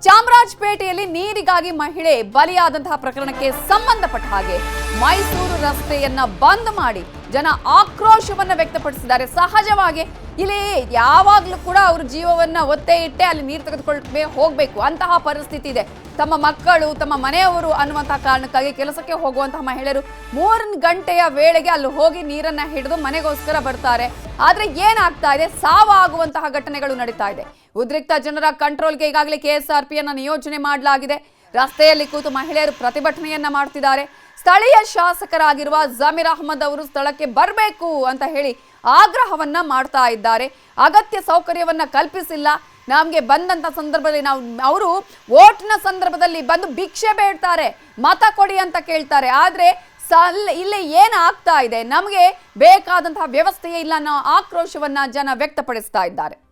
ಚಾಮರಾಜಪೇಟೆಯಲ್ಲಿ ನೀರಿಗಾಗಿ ಮಹಿಳೆ ಬಲಿಯಾದಂತಹ ಪ್ರಕರಣಕ್ಕೆ ಸಂಬಂಧಪಟ್ಟ ಹಾಗೆ ಮೈಸೂರು ರಸ್ತೆಯನ್ನ ಬಂದ್ ಮಾಡಿ ಜನ ಆಕ್ರೋಶವನ್ನು ವ್ಯಕ್ತಪಡಿಸಿದ್ದಾರೆ. ಸಹಜವಾಗಿ ಇಲ್ಲಿ ಯಾವಾಗಲೂ ಕೂಡ ಅವ್ರ ಜೀವವನ್ನು ಒತ್ತೆ ಇಟ್ಟೆ ಅಲ್ಲಿ ನೀರು ತೆಗೆದುಕೊಳ್ಬೇ ಹೋಗಬೇಕು. ಅಂತಹ ಪರಿಸ್ಥಿತಿ ಇದೆ. ತಮ್ಮ ಮಕ್ಕಳು, ತಮ್ಮ ಮನೆಯವರು ಅನ್ನುವಂತಹ ಕಾರಣಕ್ಕಾಗಿ ಕೆಲಸಕ್ಕೆ ಹೋಗುವಂತಹ ಮಹಿಳೆಯರು ಮೂರು ಗಂಟೆಯ ವೇಳೆಗೆ ಅಲ್ಲಿ ಹೋಗಿ ನೀರನ್ನು ಹಿಡಿದು ಮನೆಗೋಸ್ಕರ ಬರ್ತಾರೆ. ಆದರೆ ಏನಾಗ್ತಾ ಇದೆ? ಸಾವಾಗುವಂತಹ ಘಟನೆಗಳು ನಡೀತಾ ಇದೆ. ಉದ್ರಿಕ್ತ ಜನರ ಕಂಟ್ರೋಲ್ಗೆ ಈಗಾಗಲೇ ಕೆಎಸ್ಆರ್ಪಿಯನ್ನ ನಿಯೋಜನೆ ಮಾಡಲಾಗಿದೆ. ರಸ್ತೆಯಲ್ಲಿ ಕೂತು ಮಹಿಳೆಯರು ಪ್ರತಿಭಟನೆಯನ್ನ ಮಾಡ್ತಿದ್ದಾರೆ. ಸ್ಥಳೀಯ ಶಾಸಕರಾಗಿರುವ ಜಮೀರ್ ಅಹಮದ್ ಅವರು ಸ್ಥಳಕ್ಕೆ ಬರಬೇಕು ಅಂತ ಹೇಳಿ ಆಗ್ರಹವನ್ನ ಮಾಡ್ತಾ ಇದ್ದಾರೆ. ಅಗತ್ಯ ಸೌಕರ್ಯವನ್ನ ಕಲ್ಪಿಸಿಲ್ಲ. ನಮಗೆ ಬಂದಂತ ಸಂದರ್ಭದಲ್ಲಿ ನಾವು, ಅವರು ಓಟ್ನ ಸಂದರ್ಭದಲ್ಲಿ ಬಂದು ಭಿಕ್ಷೆ ಬೇಡ್ತಾರೆ, ಮತ ಕೊಡಿ ಅಂತ ಕೇಳ್ತಾರೆ. ಆದ್ರೆ ಇಲ್ಲಿ ಏನಾಗ್ತಾ ಇದೆ? ನಮಗೆ ಬೇಕಾದಂತಹ ವ್ಯವಸ್ಥೆಯೇ ಇಲ್ಲ ಅನ್ನೋ ಆಕ್ರೋಶವನ್ನ ಜನ ವ್ಯಕ್ತಪಡಿಸ್ತಾ ಇದ್ದಾರೆ.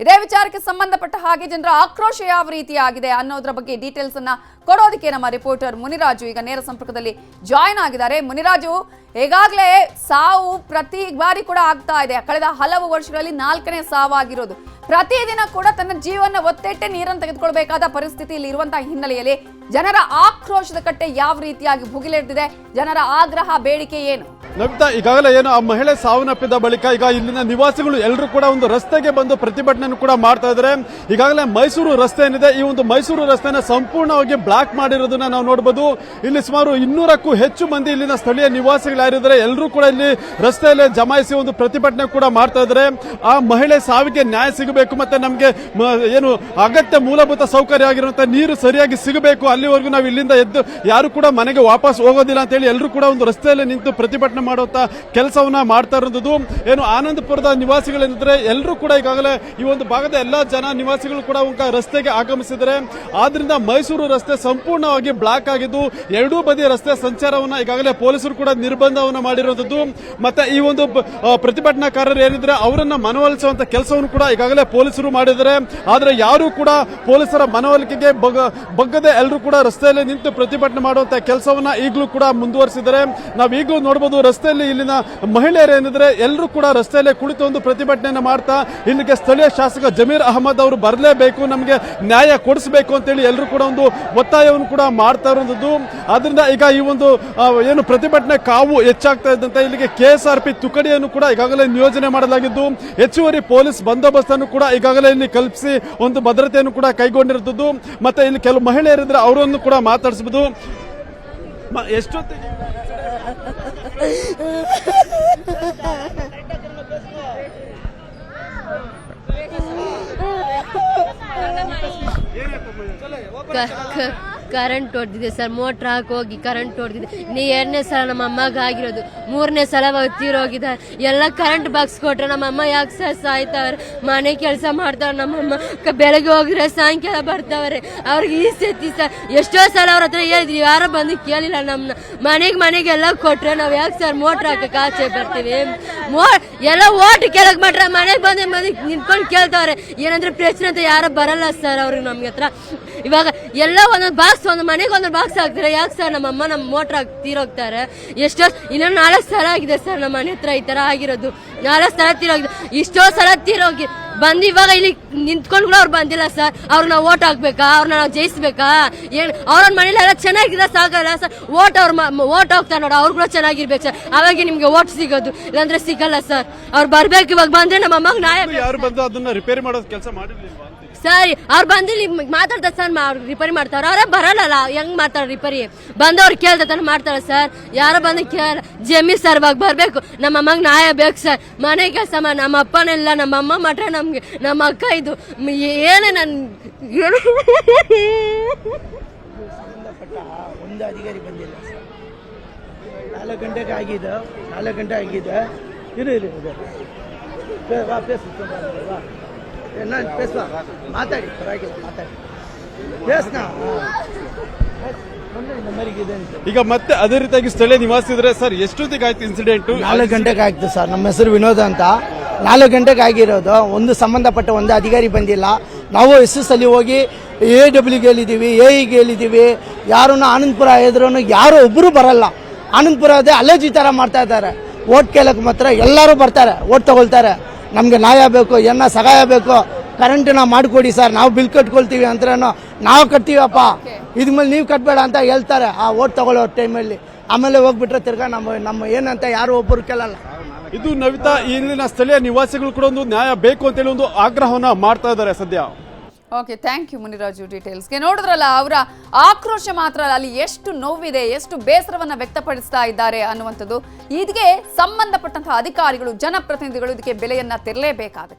ಇದೇ ವಿಚಾರಕ್ಕೆ ಸಂಬಂಧಪಟ್ಟ ಹಾಗೆ ಜನರ ಆಕ್ರೋಶ ಯಾವ ರೀತಿಯಾಗಿದೆ ಅನ್ನೋದ್ರ ಬಗ್ಗೆ ಡೀಟೇಲ್ಸ್ ಅನ್ನ ಕೊಡೋದಕ್ಕೆ ನಮ್ಮ ರಿಪೋರ್ಟರ್ ಮುನಿರಾಜು ಈಗ ನೇರ ಸಂಪರ್ಕದಲ್ಲಿ ಜಾಯಿನ್ ಆಗಿದ್ದಾರೆ. ಮುನಿರಾಜು, ಈಗಾಗಲೇ ಸಾವು ಪ್ರತಿ ಬಾರಿ ಕೂಡ ಆಗ್ತಾ ಇದೆ. ಕಳೆದ ಹಲವು ವರ್ಷಗಳಲ್ಲಿ ನಾಲ್ಕನೇ ಸಾವಾಗಿರೋದು. ಪ್ರತಿದಿನ ಕೂಡ ತನ್ನ ಜೀವನ ಒತ್ತೆಟ್ಟೆ ನೀರನ್ನು ತೆಗೆದುಕೊಳ್ಬೇಕಾದ ಪರಿಸ್ಥಿತಿಯಲ್ಲಿ ಇರುವಂತಹ ಹಿನ್ನೆಲೆಯಲ್ಲಿ ಜನರ ಆಕ್ರೋಶದ ಕಟ್ಟೆ ಯಾವ ರೀತಿಯಾಗಿ ಭುಗಿಲೆಡ್ದಿದೆ? ಜನರ ಆಗ್ರಹ, ಬೇಡಿಕೆ ಏನು? ನಮಿತಾ ಈಗಾಗಲೇ ಏನು ಆ ಮಹಿಳೆ ಸಾವನ್ನಪ್ಪಿದ ಬಳಿಕ ಈಗ ಇಲ್ಲಿನ ನಿವಾಸಿಗಳು ಎಲ್ಲರೂ ಕೂಡ ಒಂದು ರಸ್ತೆಗೆ ಬಂದು ಪ್ರತಿಭಟನೆ ಕೂಡ ಮಾಡ್ತಾ ಇದ್ದಾರೆ. ಈಗಾಗಲೇ ಮೈಸೂರು ರಸ್ತೆ ಏನಿದೆ, ಈ ಒಂದು ಮೈಸೂರು ರಸ್ತೆನ ಸಂಪೂರ್ಣವಾಗಿ ಬ್ಲಾಕ್ ಮಾಡಿರೋದನ್ನ ನಾವು ನೋಡಬಹುದು ಇಲ್ಲಿ ಸುಮಾರು ಇನ್ನೂರಕ್ಕೂ ಹೆಚ್ಚು ಮಂದಿ ಇಲ್ಲಿನ ಸ್ಥಳೀಯ ನಿವಾಸಿಗಳು ಯಾರಿದ್ದಾರೆ ಎಲ್ಲರೂ ಕೂಡ ಇಲ್ಲಿ ರಸ್ತೆಯಲ್ಲಿ ಜಮಾಯಿಸಿ ಒಂದು ಪ್ರತಿಭಟನೆ ಕೂಡ ಮಾಡ್ತಾ ಇದ್ದಾರೆ. ಆ ಮಹಿಳೆ ಸಾವಿಗೆ ನ್ಯಾಯ ಸಿಗಬೇಕು ಮತ್ತೆ ನಮಗೆ ಏನು ಅಗತ್ಯ ಮೂಲಭೂತ ಸೌಕರ್ಯ ಆಗಿರುವಂತಹ ನೀರು ಸರಿಯಾಗಿ ಸಿಗಬೇಕು. ಅಲ್ಲಿವರೆಗೂ ನಾವು ಇಲ್ಲಿಂದ ಎದ್ದು ಯಾರು ಕೂಡ ಮನೆಗೆ ವಾಪಸ್ ಹೋಗೋದಿಲ್ಲ ಅಂತ ಹೇಳಿ ಎಲ್ಲರೂ ಕೂಡ ಒಂದು ರಸ್ತೆಯಲ್ಲಿ ನಿಂತು ಪ್ರತಿಭಟನೆ ಮಾಡುವಂತ ಕೆಲಸವನ್ನ ಮಾಡ್ತಾ ಇರೋದು ಏನು ಆನಂದಪುರದ ನಿವಾಸಿಗಳೇನಿದ್ರೆ ಎಲ್ಲರೂ ಕೂಡ ಈಗಾಗಲೇ ಈ ಒಂದು ಭಾಗದ ಎಲ್ಲಾ ಜನ ನಿವಾಸಿಗಳು ಕೂಡ ರಸ್ತೆಗೆ ಆಗಮಿಸಿದ್ದಾರೆ. ಆದ್ರಿಂದ ಮೈಸೂರು ರಸ್ತೆ ಸಂಪೂರ್ಣವಾಗಿ ಬ್ಲಾಕ್ ಆಗಿದ್ದು, ಎರಡೂ ಬದಿಯ ರಸ್ತೆ ಸಂಚಾರವನ್ನ ಈಗಾಗಲೇ ಪೊಲೀಸರು ಕೂಡ ನಿರ್ಬಂಧವನ್ನ ಮಾಡಿರೋದು ಮತ್ತೆ ಈ ಒಂದು ಪ್ರತಿಭಟನಾಕಾರರು ಏನಿದ್ರೆ ಅವರನ್ನ ಮನವೊಲಿಸುವಂತ ಕೆಲಸವನ್ನು ಕೂಡ ಈಗಾಗಲೇ ಪೊಲೀಸರು ಮಾಡಿದ್ದಾರೆ. ಆದ್ರೆ ಯಾರು ಕೂಡ ಪೊಲೀಸರ ಮನವೊಲಿಕೆಗೆ ಬಗ್ಗದೆ ಎಲ್ಲರೂ ಕೂಡ ರಸ್ತೆಯಲ್ಲಿ ನಿಂತು ಪ್ರತಿಭಟನೆ ಮಾಡುವಂತ ಕೆಲಸವನ್ನ ಈಗಲೂ ಕೂಡ ಮುಂದುವರಿಸಿದ್ದಾರೆ. ನಾವು ಈಗಲೂ ನೋಡಬಹುದು ರಸ್ತೆಯಲ್ಲಿ ಇಲ್ಲಿನ ಮಹಿಳೆಯರು ಏನಿದ್ರೆ ಎಲ್ಲರೂ ಕೂಡ ರಸ್ತೆಯಲ್ಲೇ ಕುಳಿತು ಒಂದು ಪ್ರತಿಭಟನೆಯನ್ನು ಮಾಡ್ತಾ ಇಲ್ಲಿಗೆ ಸ್ಥಳೀಯ ಶಾಸಕ ಜಮೀರ್ ಅಹಮದ್ ಅವರು ಬರಲೇಬೇಕು, ನಮಗೆ ನ್ಯಾಯ ಕೊಡಿಸಬೇಕು ಅಂತೇಳಿ ಎಲ್ಲರೂ ಕೂಡ ಒಂದು ಒತ್ತಾಯವನ್ನು ಕೂಡ ಮಾಡ್ತಾ ಇರುವಂಥದ್ದು ಆದ್ದರಿಂದ ಈಗ ಈ ಒಂದು ಏನು ಪ್ರತಿಭಟನೆ ಕಾವು ಹೆಚ್ಚಾಗ್ತಾ ಇದ್ದಂತೆ ಇಲ್ಲಿಗೆ ಕೆಎಸ್ಆರ್ಪಿ ತುಕಡಿಯನ್ನು ಕೂಡ ಈಗಾಗಲೇ ನಿಯೋಜನೆ ಮಾಡಲಾಗಿದ್ದು, ಹೆಚ್ಚುವರಿ ಪೊಲೀಸ್ ಬಂದೋಬಸ್ತ್ ಅನ್ನು ಕೂಡ ಈಗಾಗಲೇ ಇಲ್ಲಿ ಕಲ್ಪಿಸಿ ಒಂದು ಭದ್ರತೆಯನ್ನು ಕೂಡ ಕೈಗೊಂಡಿರುತ್ತದ್ದು. ಮತ್ತೆ ಇಲ್ಲಿ ಕೆಲವು ಮಹಿಳೆಯರಿದ್ರೆ ಅವರನ್ನು ಕೂಡ ಮಾತಾಡಿಸಬಹುದು ಮ- ಎಷ್ಟೊತ್ತಿಗೆ ಕರೆಂಟ್ ಹೊಡೆದಿದೆ ಸರ್ ಮೋಟ್ರ್ ಹಾಕಿ ಕರೆಂಟ್ ಹೊಡೆದಿದೆ ನೀ ಎರಡನೇ ಸಲ ನಮ್ಮ ಅಮ್ಮಗ ಆಗಿರೋದು. ಮೂರನೇ ಸಲ ತೀರೋಗಿದ್ದಾರೆ ಎಲ್ಲ ಕರೆಂಟ್ ಬಾಕ್ಸ್ ಕೊಟ್ರೆ ನಮ್ಮ ಅಮ್ಮ ಯಾಕೆ ಸರ್ ಸಾಯ್ತಾವ್ರೆ? ಮನೆ ಕೆಲಸ ಮಾಡ್ತಾವ್ರೆ ನಮ್ಮಮ್ಮ ಬೆಳಗ್ಗೆ ಹೋಗಿದ್ರೆ ಸಾಯಂಕಾಲ ಬರ್ತಾವ್ರೆ. ಅವ್ರಿಗೆ ಈ ಸತಿ ಸರ್ ಎಷ್ಟೋ ಸಲ ಅವ್ರ ಹತ್ರ ಹೇಳಿದ್ವಿ ಯಾರೋ ಬಂದು ಕೇಳಿಲ್ಲ ನಮ್ಮನ್ನ ಮನೆಗೆ ಮನೆಗೆ ಎಲ್ಲ ಕೊಟ್ರೆ ನಾವು ಯಾಕೆ ಸರ್ ಮೋಟ್ರ್ ಹಾಕಕ್ಕೆ ಆಚೆ ಬರ್ತೀವಿ? ಮೋ ಎಲ್ಲ ಓಟ್ ಕೇಳಕ್ ಮಾಡ್ರೆ ಮನೆಗೆ ಬಂದು ನಿಂತ್ಕೊಂಡು ಕೇಳ್ತಾವ್ರೆ. ಏನಂದ್ರೆ ಪ್ರಶ್ನೆ ಅಂತ ಯಾರು ಬರಲ್ಲ ಸರ್ ಅವ್ರಿಗೆ ನಮ್ಗೆ ಹತ್ರ. ಇವಾಗ ಎಲ್ಲ ಒಂದೊಂದು ಬಾಕ್ಸ್ ಒಂದು ಮನೆಗೆ ಒಂದೊಂದು ಬಾಕ್ಸ್ ಹಾಕ್ತಾರೆ ಯಾಕೆ ಸರ್ ನಮ್ಮ ಅಮ್ಮ ನಮ್ಮ ಮೋಟ್ರ್ ಹಾಕಿ ತೀರೋಗ್ತಾರೆ? ಎಷ್ಟೋ ಇನ್ನೊಂದು ನಾಲ್ಕು ಸಲ ಆಗಿದೆ ಸರ್ ನಮ್ಮ ಮನೆ ಹತ್ರ ಈ ಥರ ಆಗಿರೋದು. ನಾಲ್ಕು ಸಲ ತೀರೋಗಿದೆ. ಇಷ್ಟೋ ಸಲ ತೀರೋಗಿ ಬಂದು ಇವಾಗ ಇಲ್ಲಿ ನಿಂತ್ಕೊಂಡು ಕೂಡ ಅವ್ರು ಬಂದಿಲ್ಲ ಸರ್. ಅವ್ರನ್ನ ಓಟ್ ಹಾಕ್ಬೇಕಾ? ಅವ್ರನ್ನ ನಾವು ಜಯಿಸ್ಬೇಕಾ? ಏನ್ ಅವ್ರ ಮನೇಲಿ ಎಲ್ಲ ಚೆನ್ನಾಗಿದೆ ಸಾಕಲ್ಲ ಸರ್? ಓಟ್ ಅವ್ರ ಓಟ್ ಹೋಗ್ತಾರೆ ನೋಡ ಅವ್ರು ಕೂಡ ಚೆನ್ನಾಗಿರ್ಬೇಕು ಸರ್. ಅವಾಗ ನಿಮ್ಗೆ ಓಟ್ ಸಿಗೋದು ಇಲ್ಲಾಂದ್ರೆ ಸಿಗಲ್ಲ ಸರ್. ಅವ್ರು ಬರ್ಬೇಕು ಇವಾಗ ಬಂದ್ರೆ ನಮ್ಮ ಅಮ್ಮಗ್ ನ್ಯಾಯ. ಯಾರು ಬಂದು ಅದನ್ನ ರಿಪೇರಿ ಮಾಡೋದು ಕೆಲಸ ಮಾಡಿರ್ಲಿಲ್ವಾ ಅಂತ ಸರಿ ಅವ್ರು ಬಂದು ನಿಮ್ಗೆ ಮಾತಾಡ್ತಾರೆ ಸರ್ ರಿಪೇರಿ ಮಾಡ್ತಾರ ಅವರೇ ಬರಲ್ಲ ಹೆಂಗ್ ಮಾಡ್ತಾರ ರಿಪೇರಿ ಬಂದವ್ರು ಕೇಳ್ತಾನೆ ಮಾಡ್ತಾರೆ ಸರ್. ಯಾರೋ ಬಂದು ಕೇಳ ಜಮೀನ್ ಸರ್ ಇವಾಗ ಬರ್ಬೇಕು ನಮ್ಮ ಅಮ್ಮಗ್ ನಾಯ ಬೇಕು ಸರ್. ಮನೆ ಕೆಲಸ ನಮ್ಮ ಅಪ್ಪನೆಲ್ಲ ನಮ್ಮ ಅಮ್ಮ ಮಾತ್ರ ನಮ್ಗೆ ನಮ್ಮ ಅಕ್ಕ ಇದು ಏನು ಏನೇ ನನ್ ಏನು ಸಂಬಂಧಪಟ್ಟ ಒಂದು ಅಧಿಕಾರಿ ಬಂದಿಲ್ಲ ಸರ್. ನಾಲ್ಕು ಗಂಟೆಗೆ ಆಗಿದೆ ನಾಲ್ಕು ಗಂಟೆ ಆಗಿದೆ. ಇರು ಇರು ವಾ ಪೇಸ್ ನಾನು ಪೇಸ್ ಮಾತಾಡಿ ಪರವಾಗಿಲ್ಲ ಮಾತಾಡಿ. ಪೇಸ್ನ ಈಗ ಮತ್ತೆ ಅದೇ ರೀತಿಯಾಗಿ ಸ್ಥಳೀಯ ನಿವಾಸಿದ್ರೆ ಸರ್ ಎಷ್ಟೊತ್ತಿಗೆ ಆಯ್ತು ಇನ್ಸಿಡೆಂಟ್ ನಾಲ್ಕು ಗಂಟೆಗೆ ಆಯ್ತು ಸರ್ ನಮ್ಮ ಹೆಸರು ವಿನೋದ ಅಂತ. ನಾಲ್ಕು ಗಂಟೆಗೆ ಆಗಿರೋದು ಒಂದು ಸಂಬಂಧಪಟ್ಟ ಒಂದು ಅಧಿಕಾರಿ ಬಂದಿಲ್ಲ. ನಾವು ಎಸ್ ಎಸ್ ಅಲ್ಲಿ ಹೋಗಿ ಎ ಡಬ್ಲ್ಯೂಗೆ ಹೇಳಿದ್ದೀವಿ ಎ ಇಗೆ ಹೇಳಿದ್ದೀವಿ ಯಾರನ್ನು ಆನಂದಪುರ ಎದುರು ಯಾರು ಒಬ್ಬರು ಬರಲ್ಲ. ಆನಂದಪುರ ಅದೇ ಅಲರ್ಜಿ ಥರ ಮಾಡ್ತಾ ಇದ್ದಾರೆ. ಓಟ್ ಕೇಳೋಕ್ಕೆ ಮಾತ್ರ ಎಲ್ಲರೂ ಬರ್ತಾರೆ ಓಟ್ ತಗೊಳ್ತಾರೆ. ನಮಗೆ ನ್ಯಾಯ ಬೇಕು ಎನ್ನ ಸಹಾಯ ಬೇಕು ಕರೆಂಟ್ನ ಮಾಡಿಕೊಡಿ ಸರ್ ನಾವು ಬಿಲ್ ಕಟ್ಕೊಳ್ತೀವಿ ಅಂದ್ರೂ ನಾವು ಕಟ್ತೀವಪ್ಪ. ಇದ್ರ ಮೇಲೆ ನೀವು ಕಟ್ಬೇಡ ಅಂತ ಹೇಳ್ತಾರೆ. ಆ ಓಟ್ ತಗೊಳ್ಳೋ ಟೈಮಲ್ಲಿ ಆಮೇಲೆ ಹೋಗ್ಬಿಟ್ರೆ ತಿರ್ಗಾ ನಮ್ಮ ನಮ್ಮ ಏನಂತ ಯಾರು ಒಬ್ಬರು ಕೇಳಲ್ಲ. ಇದು ನವಿತಾ ಇಲ್ಲಿನ ಸ್ಥಳೀಯ ನಿವಾಸಿಗಳು ಕೂಡ ಒಂದು ನ್ಯಾಯ ಬೇಕು ಅಂತೇಳಿ ಒಂದು ಆಗ್ರಹವನ್ನ ಮಾಡ್ತಾ ಇದ್ದಾರೆ ಸದ್ಯ. ಓಕೆ ಥ್ಯಾಂಕ್ ಯು ಮುನಿರಾಜು ಡೀಟೇಲ್ಸ್ಗೆ ನೋಡಿದ್ರಲ್ಲ, ಅವರ ಆಕ್ರೋಶ ಮಾತ್ರ ಅಲ್ಲ, ಅಲ್ಲಿ ಎಷ್ಟು ನೋವಿದೆ, ಎಷ್ಟು ಬೇಸರವನ್ನು ವ್ಯಕ್ತಪಡಿಸ್ತಾ ಇದ್ದಾರೆ ಅನ್ನುವಂಥದ್ದು. ಇದಕ್ಕೆ ಸಂಬಂಧಪಟ್ಟಂತಹ ಅಧಿಕಾರಿಗಳು, ಜನಪ್ರತಿನಿಧಿಗಳು ಇದಕ್ಕೆ ಬೆಲೆಯನ್ನು ತೆರಲೇಬೇಕಾಗುತ್ತೆ.